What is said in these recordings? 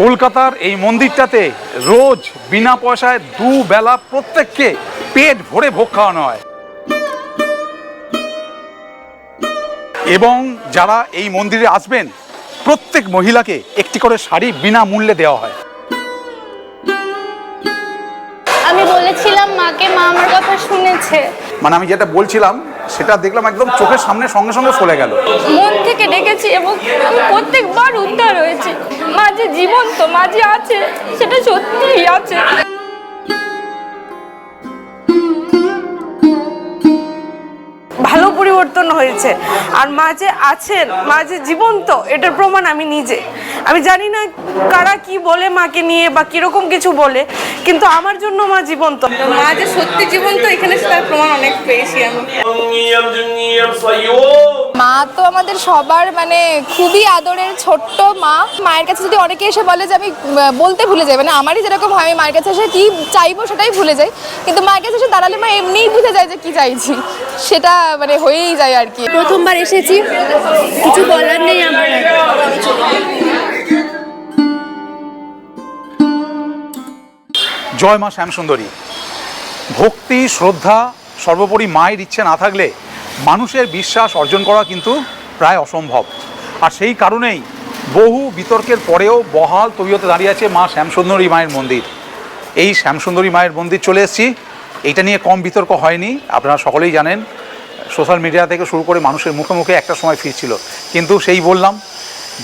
কলকাতার এই মন্দিরটাতে রোজ বিনা পয়সায় দু বেলা প্রত্যেককে পেট ভরে ভোগ খাওয়ানো হয়। এবং যারা এই মন্দিরে আসবেন প্রত্যেক মহিলাকে একটি করে শাড়ি বিনামূল্যে দেওয়া হয়। আমি বলেছিলাম মাকে মা আমার কথা শুনেছে। মানে আমি যেটা বলছিলাম সেটা দেখলাম একদম চোখের সামনে সঙ্গে সঙ্গে চলে গেল। মন ডেকেছি এবং আমি প্রত্যেকবার উদ্ধার হয়েছি। মা যে জীবন্ত মা যে আছে সেটা সত্যিই আছে। ভালো পরিবর্তন হয়েছে। আর মা যে আছেন মা যে জীবন্ত এটার প্রমাণ আমি নিজে। আমি জানি না কারা কি বলে মাকে নিয়ে বা কীরকম কিছু বলে কিন্তু আমার জন্য মা জীবন্ত। মা যে সত্যি জীবন্ত এখানে তার প্রমাণ অনেক পেয়েছি আমি। মা তো আমাদের সবার মানে খুবই আদরের ছোট্ট মা। মায়ের কাছে যদি অনেকে এসে বলে যে আমি বলতে ভুলে যাই মানে আমারই যেরকম হয় আমি মায়ের কাছে এসে কি চাইব সেটাই ভুলে যাই। কিন্তু মায়ের কাছে এসে দাঁড়ালে মা এমনিই বুঝে যায় যে কি চাইছি। সেটা মানে হয়েই যায় আর কি। প্রথমবার এসেছি। কিছু বলার নেই আমার। জয় মা শ্যামসুন্দরী। ভক্তি শ্রদ্ধা সর্বোপরি মায়ের ইচ্ছে না থাকলে মানুষের বিশ্বাস অর্জন করা কিন্তু প্রায় অসম্ভব। আর সেই কারণেই বহু বিতর্কের পরেও বহাল তবিয়তে দাঁড়িয়ে আছে মা শ্যামসুন্দরী মায়ের মন্দির। এই শ্যামসুন্দরী মায়ের মন্দির চলে এসেছি। এইটা নিয়ে কম বিতর্ক হয়নি, আপনারা সকলেই জানেন। সোশ্যাল মিডিয়া থেকে শুরু করে মানুষের মুখে মুখে একটা সময় ফিরছিল। কিন্তু সেই বললাম,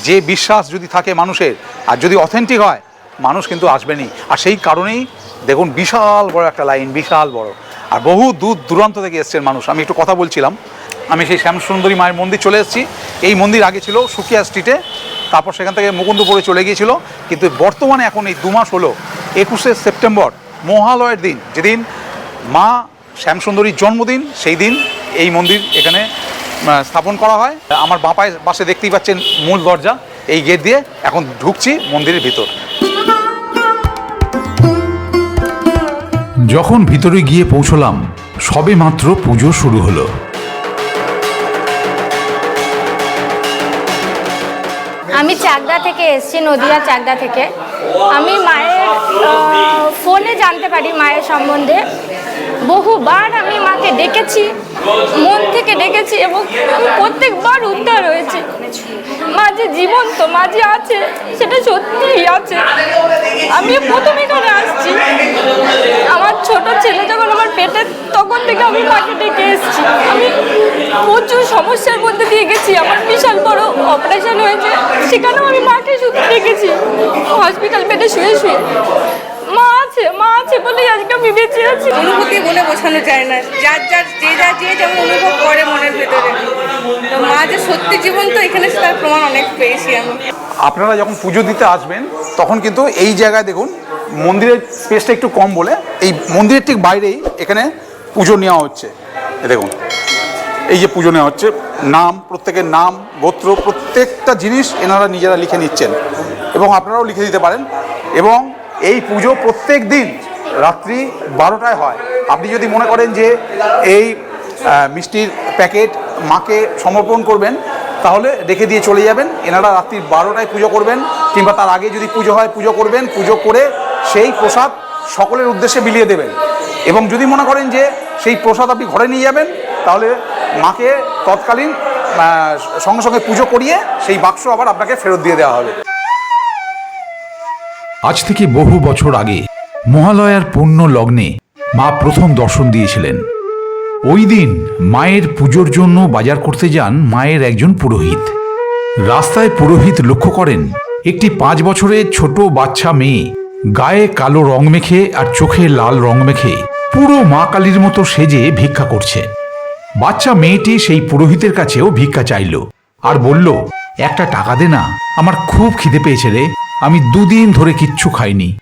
যে বিশ্বাস যদি থাকে মানুষের, আর যদি অথেন্টিক হয়, মানুষ কিন্তু আসবেনই। আর সেই কারণেই দেখুন, বিশাল বড় একটা লাইন, বিশাল বড়। আর বহু দূর দূরান্ত থেকে এসছেন মানুষ। আমি একটু কথা বলছিলাম। আমি সেই শ্যামসুন্দরী মায়ের মন্দির চলে এসেছি। এই মন্দির আগে ছিল সুকিয়া স্ট্রিটে তারপর সেখান থেকে মুকুন্দপুরে চলে গিয়েছিল। কিন্তু বর্তমানে এখন এই দু মাস হলো, একুশে সেপ্টেম্বর, মহালয়ের দিন। যেদিন মা শ্যামসুন্দরীর জন্মদিন, সেই দিন এই মন্দির এখানে স্থাপন করা হয়। আমার বাপায় পাশে দেখতেই পাচ্ছেন মূল দরজা, এই গেট দিয়ে এখন ঢুকছি মন্দিরের ভিতর। যখন ভিতরে গিয়ে পৌঁছলাম, সবে মাত্র পুজো শুরু হলো। আমি চাকদা থেকে এসেছি, নদিয়া চাকদা থেকে। আমি মায়ের ফোনে জানতে পারি মায়ের সম্বন্ধে। বহুবার আমি মাকে ডেকেছি মন থেকে ডেকেছি এবং প্রত্যেকবার উদ্ধার হয়েছি। মা যে জীবন্ত, মা যে আছে, সেটা সত্যিই আছে। আমি প্রথম এখানে আসছি। আমার ছোট ছেলে যখন আমার পেটে তখন থেকে আমি মাকে ডেকে এসেছি। আমি প্রচুর সমস্যার মধ্যে দিয়ে গেছি। আমার বিশাল বড় অপারেশন হয়েছে। সেখানেও আমি মাকে শুধু ডেকেছি। হসপিটাল পেটে শুয়ে শুয়ে। আছে মা আছে বলেই আজকে আমি বেঁচে আছি। অনুভূতি বলে বোঝানো যায় না। যার যার যে যার যে যেমন অনুভব করে মনের ভেতরে। তো মা যে সত্যি জীবন্ত এখানে তার প্রমাণ অনেক পেয়েছি আমি। আপনারা যখন পুজো দিতে আসবেন তখন কিন্তু এই জায়গায় দেখুন মন্দিরের স্পেসটা একটু কম বলে এই মন্দিরের ঠিক বাইরেই এখানে পুজো নেওয়া হচ্ছে। দেখুন এই যে পুজো নেওয়া হচ্ছে নাম প্রত্যেকের নাম গোত্র প্রত্যেকটা জিনিস এনারা নিজেরা লিখে নিচ্ছেন। এবং আপনারাও লিখে দিতে পারেন। এবং এই পুজো প্রত্যেক দিন রাত্রি বারোটায় হয়। আপনি যদি মনে করেন যে এই মিষ্টির প্যাকেট মাকে সমর্পণ করবেন, তাহলে রেখে দিয়ে চলে যাবেন। এনারা রাত্রি বারোটায় পুজো করবেন, কিংবা তার আগে যদি পুজো হয়, পুজো করবেন, পুজো করে সেই প্রসাদ সকলের উদ্দেশ্যে বিলিয়ে দেবেন। এবং যদি মনে করেন যে সেই প্রসাদ আপনি ঘরে নিয়ে যাবেন, তাহলে মাকে তৎকালীন সঙ্গে সঙ্গে পুজো করিয়ে সেই বাক্স আবার আপনাকে ফেরত দিয়ে দেওয়া হবে। আজ থেকে বহু বছর আগে মহালয়ার পুণ্য লগ্নে মা প্রথম দর্শন দিয়েছিলেন। ওই দিন মায়ের পুজোর জন্য বাজার করতে যান মায়ের একজন পুরোহিত। রাস্তায় পুরোহিত লক্ষ্য করেন, একটি পাঁচ বছরের ছোট বাচ্চা মেয়ে গায়ে কালো রং মেখে আর চোখে লাল রং মেখে পুরো মা কালীর মতো সেজে ভিক্ষা করছে। বাচ্চা মেয়েটি সেই পুরোহিতের কাছেও ভিক্ষা চাইল আর বলল একটা টাকা দে না। আমার খুব খিদে পেয়েছে রে। আমি দুদিন ধরে কিচ্ছু খাইনি।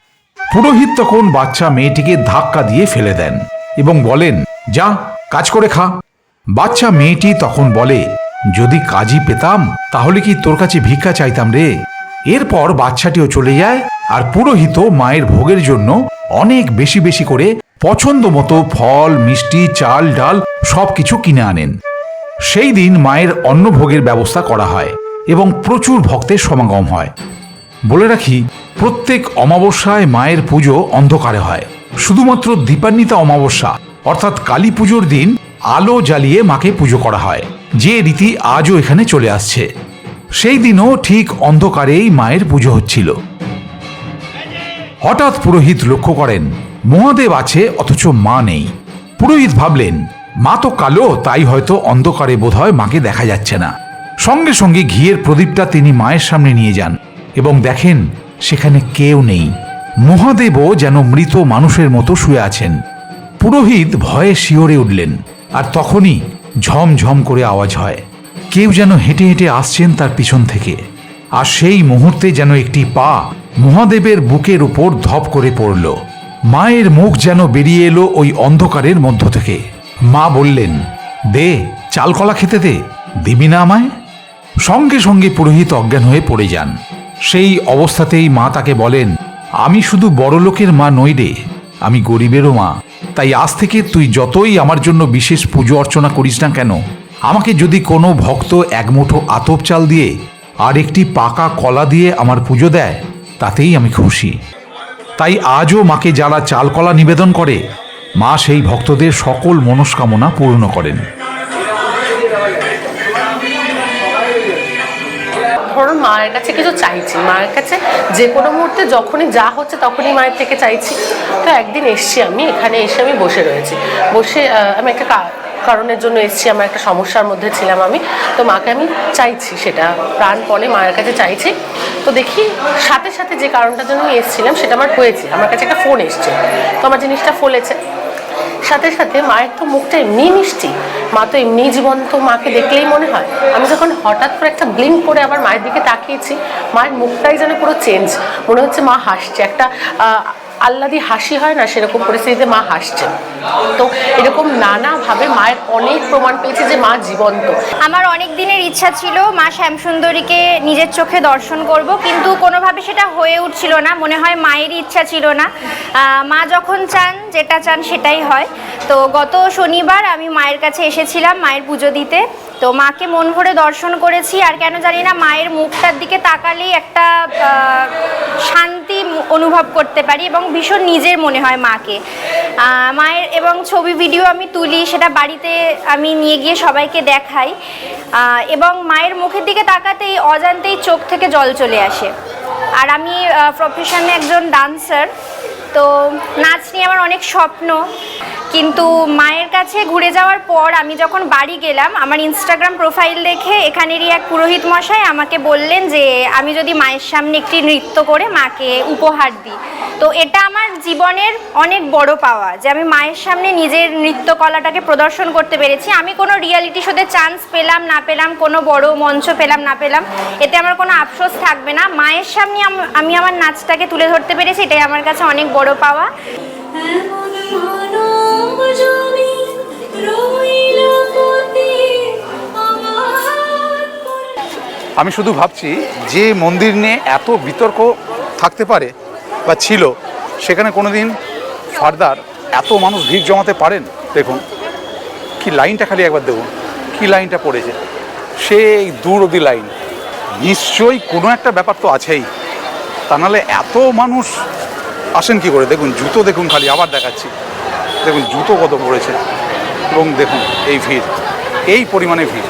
পুরোহিত তখন বাচ্চা মেয়েটিকে ধাক্কা দিয়ে ফেলে দেন এবং বলেন, যা, কাজ করে খা। বাচ্চা মেয়েটি তখন বলে, যদি কাজই পেতাম, তাহলে কি তোর কাছে ভিক্ষা চাইতাম রে? এরপর বাচ্চাটিও চলে যায় আর পুরোহিত মায়ের ভোগের জন্য অনেক বেশি বেশি করে পছন্দ মতো ফল, মিষ্টি, চাল, ডাল সবকিছু কিনে আনেন। সেই দিন মায়ের অন্নভোগের ব্যবস্থা করা হয়। এবং প্রচুর ভক্তের সমাগম হয়। বলে রাখি, প্রত্যেক অমাবস্যায় মায়ের পুজো অন্ধকারে হয়। শুধুমাত্র দীপান্বিতা অমাবস্যা, অর্থাৎ কালী পুজোর দিন আলো জ্বালিয়ে মাকে পুজো করা হয়। যে রীতি আজও এখানে চলে আসছে। সেই দিনও ঠিক অন্ধকারেই মায়ের পুজো হচ্ছিল। হঠাৎ পুরোহিত লক্ষ্য করেন, মহাদেব আছে, অথচ মা নেই। পুরোহিত ভাবলেন, মা তো কালো, তাই হয়তো অন্ধকারে বোধহয় মাকে দেখা যাচ্ছে না। সঙ্গে সঙ্গে ঘিয়ের প্রদীপটা তিনি মায়ের সামনে নিয়ে যান এবং দেখেন সেখানে কেউ নেই। মহাদেবও যেন মৃত মানুষের মতো শুয়ে আছেন। পুরোহিত ভয়ে শিওরে উঠলেন আর তখনই ঝমঝম করে আওয়াজ হয়। কেউ যেন হেঁটে হেঁটে আসছেন তার পিছন থেকে। আর সেই মুহূর্তে যেন একটি পা মহাদেবের বুকের উপর ধপ করে পড়ল। মায়ের মুখ যেন বেরিয়ে এলো ওই অন্ধকারের মধ্য থেকে। মা বললেন, দে, চালকলা খেতে দে। দিবি না আমায়? সঙ্গে সঙ্গে পুরোহিত অজ্ঞান হয়ে পড়ে যান। সেই অবস্থাতেই মা তাকে বলেন, আমি শুধু বড়লোকের মা নই রে, আমি গরিবেরও মা। তাই আজ থেকে তুই যতই আমার জন্য বিশেষ পুজো অর্চনা করিস না কেন, আমাকে যদি কোনো ভক্ত এক মুঠো আতপ চাল দিয়ে আর একটি পাকা কলা দিয়ে আমার পুজো দেয়, তাতেই আমি খুশি। তাই আজও মাকে যারা চাল কলা নিবেদন করে, মা সেই ভক্তদের সকল মনস্কামনা পূর্ণ করেন। মায়ের কাছে কিছু চাইছি। মায়ের কাছে যে কোনো মুহূর্তে যখনই যা হচ্ছে তখনই মায়ের থেকে চাইছি। তো একদিন এসছি আমি, এখানে এসে আমি বসে রয়েছি। বসে আমি একটা কারণের জন্য এসছি, আমার একটা সমস্যার মধ্যে ছিলাম আমি। তো মাকে আমি চাইছি সেটা। প্রাণপণে মায়ের কাছে চাইছি। তো দেখি সাথে সাথে যে কারণটার জন্য এসেছিলাম সেটা আমার হয়েছে। আমার কাছে একটা ফোন এসছে। তো আমার জিনিসটা ফলেছে। সাথে সাথে মায়ের তো মুখটা এমনি মিষ্টি মা তো এমনি জীবন্ত মাকে দেখলেই মনে হয়। আমি যখন হঠাৎ করে একটা ব্লিঙ্ক করে আবার মায়ের দিকে তাকিয়েছি, মায়ের মুখটাই যেন পুরো চেঞ্জ মনে হচ্ছে মা হাসছে। একটা আল্লাদি হাসি হয় না সেরকম পরিস্থিতিতে মা হাসছে। তো এরকম নানাভাবে মায়ের অনেক প্রমাণ পেয়েছে যে মা জীবন্ত। আমার অনেক দিনের ইচ্ছা ছিল মা শ্যামসুন্দরীকে নিজের চোখে দর্শন করব, কিন্তু কোনোভাবে সেটা হয়ে উঠছিল না, মনে হয় মায়েরই ইচ্ছা ছিল না। মা যখন চান, যেটা চান সেটাই হয়। তো গত শনিবার আমি মায়ের কাছে এসেছিলাম মায়ের পুজো দিতে। তো মাকে মন ভরে দর্শন করেছি, আর কেন জানি না মায়ের মুখটার দিকে তাকালেই একটা শান্তি অনুভব করতে পারি এবং ভীষণ নিজের মনে হয় মাকে। মায়ের এবং ছবি, ভিডিও আমি তুলি, সেটা বাড়িতে আমি নিয়ে গিয়ে সবাইকে দেখাই। এবং মায়ের মুখের দিকে তাকাতেই অজান্তেই চোখ থেকে জল চলে আসে। আর আমি প্রফেশনে একজন ডান্সার তো নাচ নিয়ে আমার অনেক স্বপ্ন। কিন্তু মায়ের কাছে ঘুরে যাওয়ার পর আমি যখন বাড়ি গেলাম, আমার ইনস্টাগ্রাম প্রোফাইল দেখে এখানেরই এক পুরোহিত মশাই আমাকে বললেন যে, আমি যদি মায়ের সামনে একটি নৃত্য করে মাকে উপহার দিই। তো এটা আমার জীবনের অনেক বড় পাওয়া, যে আমি মায়ের সামনে নিজের নৃত্যকলাটাকে প্রদর্শন করতে পেরেছি। আমি কোনো রিয়ালিটি শোতে চান্স পেলাম, না পেলাম, কোনো বড় মঞ্চ পেলাম, না পেলাম, এতে আমার কোনো আফসোস থাকবে না। মায়ের সামনে আম- আমি আমার নাচটাকে তুলে ধরতে পেরেছি, এটাই আমার কাছে অনেক বড় পাওয়া। আমি শুধু ভাবছি যে মন্দির নিয়ে এত বিতর্ক থাকতে পারে বা ছিল, সেখানে কোনোদিন ফার্দার এত মানুষ ভিড় জমাতে পারেন? দেখুন, কি লাইনটা খালি একবার দেখুন, কি লাইনটা পড়েছে। সেই দূর অবধি লাইন, নিশ্চয়ই কোনো একটা ব্যাপার তো আছেই। তা নাহলে এত মানুষ আসেন কি করে? দেখুন, জুতো দেখুন খালি, আবার দেখাচ্ছি। দেখুন, জুতো কত পড়েছে। এবং দেখুন, এই ভিড়, এই পরিমাণে ভিড়।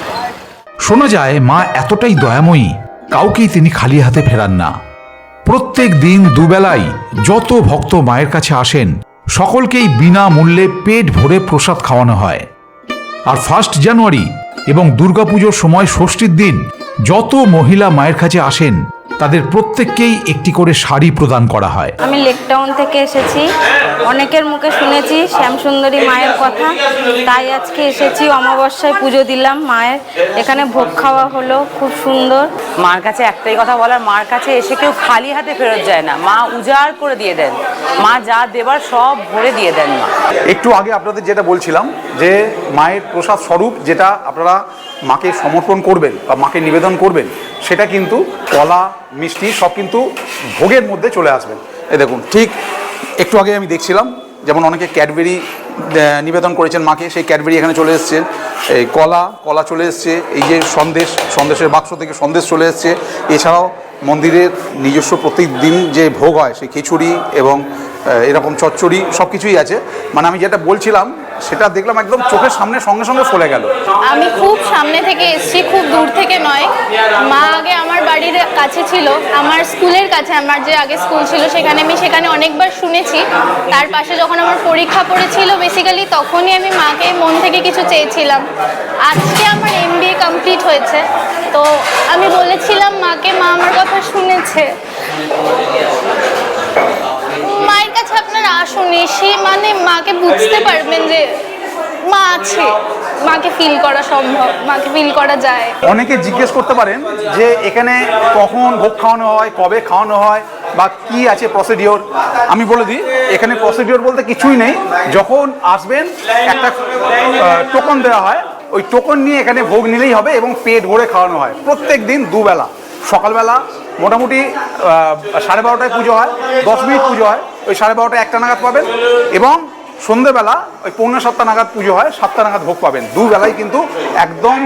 শোনা যায়, মা এতটাই দয়াময়ী, কাউকেই তিনি খালি হাতে ফেরান না। প্রত্যেক দিন দুবেলাই যত ভক্ত মায়ের কাছে আসেন, সকলকেই বিনামূল্যে পেট ভরে প্রসাদ খাওয়ানো হয়। আর ফার্স্ট জানুয়ারি এবং দুর্গাপুজোর সময় ষষ্ঠীর দিন যত মহিলা মায়ের কাছে আসেন তাদের প্রত্যেককেই একটি করে শাড়ি প্রদান করা হয়। আমি লেকটাউন থেকে এসেছি। অনেকের মুখে শুনেছি শ্যামসুন্দরী মায়ের কথা। তাই আজকে এসেছি অমাবস্যায় পুজো দিলাম মায়ের। এখানে ভোগ খাওয়া হলো খুব সুন্দর। মার কাছে একটাই কথা বলার মার কাছে এসে কেউ খালি হাতে ফেরত যায় না। মা উজাড় করে দিয়ে দেন। মা যা দেবার সব ভরে দিয়ে দেন মা। একটু আগে আপনাদের যেটা বলছিলাম যে মায়ের প্রসাদ স্বরূপ যেটা আপনারা মাকে সমর্পণ করবেন বা মাকে নিবেদন করবেন সেটা কিন্তু কলা, মিষ্টি সব কিন্তু ভোগের মধ্যে চলে আসবেন এই দেখুন, ঠিক একটু আগে আমি দেখছিলাম, যেমন অনেকে ক্যাডবেরি নিবেদন করেছেন মাকে, সেই ক্যাডবেরি এখানে চলে এসছে। এই কলা কলা চলে এসছে, এই যে সন্দেশ, সন্দেশের বাক্স থেকে সন্দেশ চলে এসছে। এছাড়াও মন্দিরের নিজস্ব প্রত্যেক দিন যে ভোগ হয়, সেই খিচুড়ি এবং এরকম চচ্চড়ি সব কিছুই আছে। মানে আমি যেটা বলছিলাম সেটা দেখলাম একদম চোখের সামনে সঙ্গে সঙ্গে ফলে গেল। আমি খুব সামনে থেকে এসেছি, খুব দূর থেকে নয়। মা আগে আমার বাড়ির কাছে ছিল, আমার স্কুলের কাছে, আমার যে আগে স্কুল ছিল সেখানে, আমি সেখানে অনেকবার শুনেছি। তার পাশে যখন আমার পরীক্ষা পড়েছিল বেসিক্যালি তখনই আমি মাকে মন থেকে কিছু চেয়েছিলাম। আজকে আমার এম কমপ্লিট হয়েছে। তো আমি বলেছিলাম, মাকে মা আমার কথা শুনেছে। আপনারা আসুন এসে মানে মাকে বুঝতে পারবেন যে মা আছে। মাকে ফিল করা সম্ভব, মাকে ফিল করা যায়। অনেকে জিজ্ঞেস করতে পারেন যে এখানে কখন ভোগ খাওয়ানো হয়, কবে খাওয়ানো হয়, বা কি আছে প্রসিডিওর আমি বলে দিই, এখানে প্রসিডিওর বলতে কিছুই নেই। যখন আসবেন, একটা টোকন দেওয়া হয়। ওই টোকন নিয়ে এখানে ভোগ নিলেই হবে এবং পেট ভরে খাওয়ানো হয়। প্রত্যেক দিন দুবেলা, সকালবেলা মোটামুটি সাড়ে বারোটায় পুজো হয়, দশ মিনিট পুজো হয়, ওই সাড়ে বারোটায় একটা নাগাদ পাবেন এবং সন্ধেবেলা ওই পৌনে সাতটা নাগাদ পুজো হয়, সাতটা নাগাদ ভোগ পাবেন। দুবেলায় কিন্তু একদম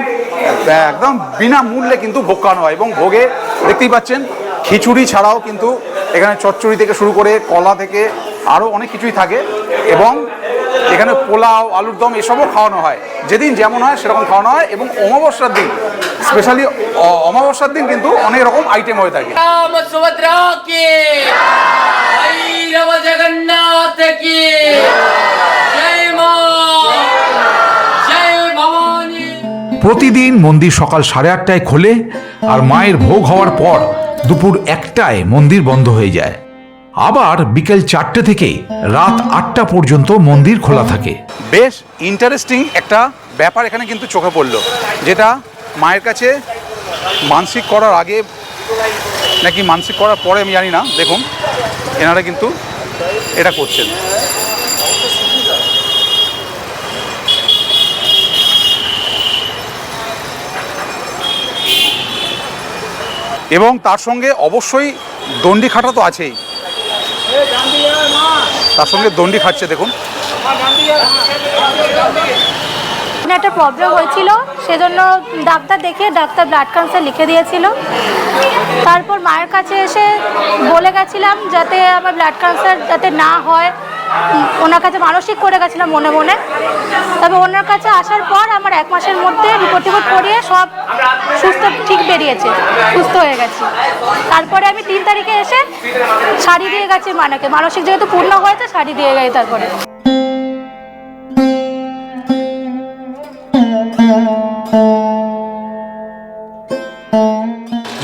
একদম বিনামূল্যে কিন্তু ভোগ খাওয়ানো হয় এবং ভোগে দেখতেই পাচ্ছেন, খিচুড়ি ছাড়াও কিন্তু এখানে চচ্চড়ি থেকে শুরু করে কলা থেকে আরও অনেক কিছুই থাকে এবং এখানে পোলাও আলুর দম এসবও খাওয়ানো হয়। যেদিন যেমন হয় সেরকম খাওয়ানো হয় এবং অমাবস্যার দিন স্পেশালি অমাবস্যার দিন কিন্তু অনেক রকম আইটেম হয়ে থাকে। জগন্নাথ কি জয় মা প্রতিদিন মন্দির সকাল সাড়ে আটটায় খোলে আর মায়ের ভোগ হওয়ার পর দুপুর একটায় মন্দির বন্ধ হয়ে যায়। আবার বিকেল চারটে থেকে রাত আটটা পর্যন্ত মন্দির খোলা থাকে। বেশ ইন্টারেস্টিং একটা ব্যাপার এখানে কিন্তু চোখে পড়ল, যেটা মায়ের কাছে মানসিক করার আগে নাকি মানসিক করার পরে আমি জানি না, দেখুন, এনারা কিন্তু এটা করছেন। এবং তার সঙ্গে অবশ্যই দণ্ডি খাটা তো আছেই। তার সঙ্গে দণ্ডি খাচ্ছে, দেখুন। একটা প্রবলেম হয়েছিল, সেজন্য ডাক্তার দেখে ডাক্তার ব্লাড ক্যান্সার লিখে দিয়েছিল। তারপর মায়ের কাছে এসে বলে গেছিলাম যাতে আমার ব্লাড ক্যান্সার যাতে না হয়। ওনার কাছে মানসিক করে গেছিলাম মনে মনে। তবে ওনার কাছে আসার পর আমার এক মাসের মধ্যে রিপোর্ট টিপোর্ট করিয়ে সব সুস্থ, ঠিক বেরিয়েছে, সুস্থ হয়ে গেছি। তারপরে আমি তিন তারিখে এসে শাড়ি দিয়ে গেছি মানাকে। মানসিক যেহেতু পূর্ণ হয়েছে, শাড়ি দিয়ে গেছি তারপরে।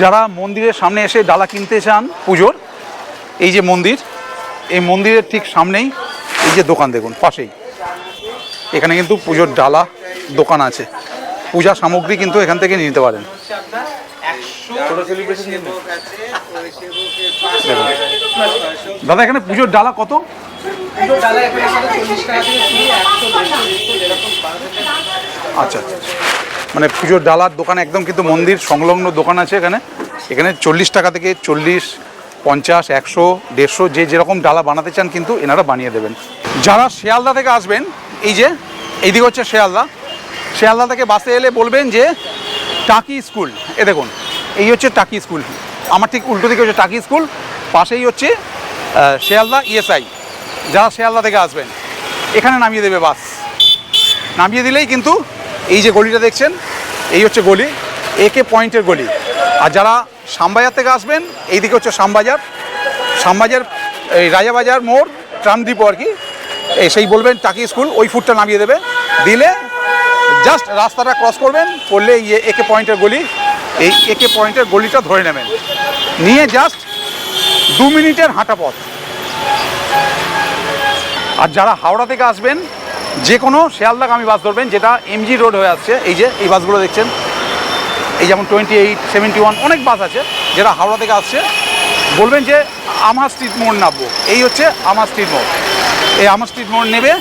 যারা মন্দিরের সামনে এসে ডালা কিনতে চান পুজোর, এই যে মন্দির এই মন্দিরের ঠিক সামনেই এই যে দোকান দেখুন, পাশেই। এখানে কিন্তু পুজোর ডালা দোকান আছে। পূজা সামগ্রী কিন্তু এখান থেকে নিতে পারেন। দাদা, এখানে পুজোর ডালা কত? আচ্ছা আচ্ছা। মানে পুজোর ডালার দোকান একদম কিন্তু মন্দির সংলগ্ন দোকান আছে এখানে। এখানে চল্লিশ টাকা থেকে চল্লিশ পঞ্চাশ, একশো, দেড়শো, যে যেরকম ডালা বানাতে চান কিন্তু এনারা বানিয়ে দেবেন। যারা শিয়ালদা থেকে আসবেন, এই যে, এইদিকে হচ্ছে শিয়ালদা। শিয়ালদা থেকে বাসে এলে বলবেন যে, টাকি স্কুল। এ দেখুন, এই হচ্ছে টাকি স্কুল। আমার ঠিক উল্টো দিকে হচ্ছে টাকি স্কুল, পাশেই হচ্ছে শিয়ালদা ইএসআই। যারা শিয়ালদা থেকে আসবেন, এখানে নামিয়ে দেবে বাস। নামিয়ে দিলেই কিন্তু এই যে গলিটা দেখছেন, এই হচ্ছে গলি একে পয়েন্টের গলি। আর যারা শ্যামবাজার থেকে আসবেন, এইদিকে হচ্ছে শ্যামবাজার। শ্যামবাজার, এই রাজাবাজার মোড়, ট্রাম ডিপো আর কি। এই সেই বলবেন টাকি স্কুল, ওই ফুটটা নামিয়ে দেবে। দিলে জাস্ট রাস্তাটা ক্রস করবেন, করলে এই একে পয়েন্টের গলি, এই একে পয়েন্টের গলিটা ধরে নেবেন। নিয়ে জাস্ট দু মিনিটের হাঁটা পথ। আর যারা হাওড়া থেকে আসবেন, যে কোনো শিয়ালদাগামী বাস ধরবেন, যেটা এমজি রোড হয়ে আসছে, এই যে এই বাসগুলো দেখছেন এই যেমন টোয়েন্টি এইট সেভেন্টি ওয়ান অনেক বাস আছে যেটা হাওড়া থেকে আসছে। বলবেন যে আমার স্ট্রিট মোড় নামবো। এই হচ্ছে আমার স্ট্রিট মোড়। এই আমার স্ট্রিট মোড় নেবে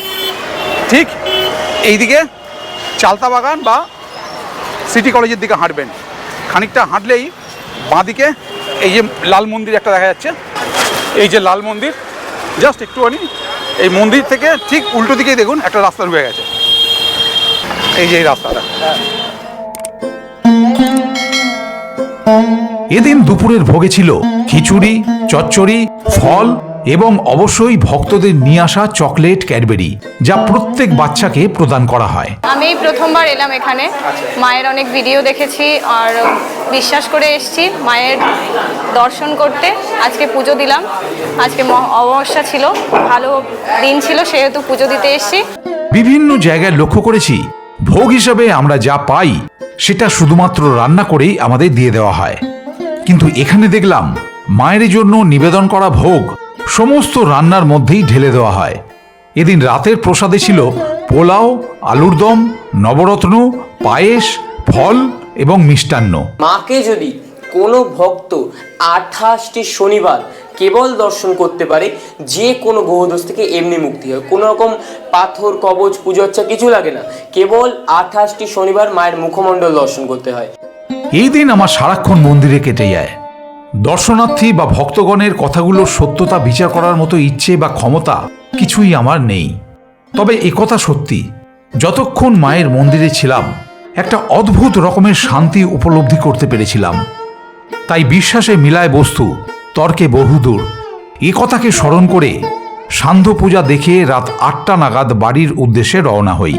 ঠিক এইদিকে চালতা বাগান বা সিটি কলেজের দিকে হাঁটবেন। খানিকটা হাঁটলেই বাঁদিকে এই যে লাল মন্দির একটা দেখা যাচ্ছে। এই যে লাল মন্দির জাস্ট একটুখানি এই মন্দির থেকে ঠিক উল্টো দিকেই দেখুন একটা রাস্তা ঢুকে গেছে। এই যে এই রাস্তাটা। এদিন দুপুরের ভোগে ছিল খিচুড়ি চচ্চড়ি ফল এবং অবশ্যই ভক্তদের নিয়ে আসা চকলেট ক্যাডবেরি যা প্রত্যেক বাচ্চাকে প্রদান করা হয়। আমি প্রথমবার এলাম এখানে। মায়ের অনেক ভিডিও দেখেছি আর বিশ্বাস করে এসেছি মায়ের দর্শন করতে। আজকে পুজো দিলাম। আজকে অমাবস্যা ছিল ভালো দিন ছিল সেহেতু পুজো দিতে এসেছি। বিভিন্ন জায়গায় লক্ষ্য করেছি ভোগ হিসাবে আমরা যা পাই সেটা শুধুমাত্র রান্না করেই আমাদের দিয়ে দেওয়া হয়। কিন্তু এখানে দেখলাম, মায়ের জন্য নিবেদন করা ভোগ সমস্ত রান্নার মধ্যেই ঢেলে দেওয়া হয়। এদিন রাতের প্রসাদে ছিল পোলাও, আলুর দম, নবরত্ন, পায়েস, ফল এবং মিষ্টান্ন। মাকে যদি কোনো ভক্ত আঠাশটি শনিবার কেবল দর্শন করতে পারে, যে কোনো গ্রহদোষ থেকে এমনি মুক্তি হয়। কোনো রকম পাথর, কবচ, পুজো হচ্ছে কিছু লাগে না। কেবল আঠাশটি শনিবার মায়ের মুখমণ্ডল দর্শন করতে হয়। এই দিন আমার সারাক্ষণ মন্দিরে কেটে যায়। দর্শনার্থী বা ভক্তগণের কথাগুলোর সত্যতা বিচার করার মতো ইচ্ছে বা ক্ষমতা কিছুই আমার নেই। তবে একথা সত্যি, যতক্ষণ মায়ের মন্দিরে ছিলাম, একটা অদ্ভুত রকমের শান্তি উপলব্ধি করতে পেরেছিলাম। তাই বিশ্বাসে মিলায় বস্তু তর্কে বহুদূর। এ কথাকে স্মরণ করে সান্ধ্য পূজা দেখে রাত আটটা নাগাদ বাড়ির উদ্দেশ্যে রওনা হই।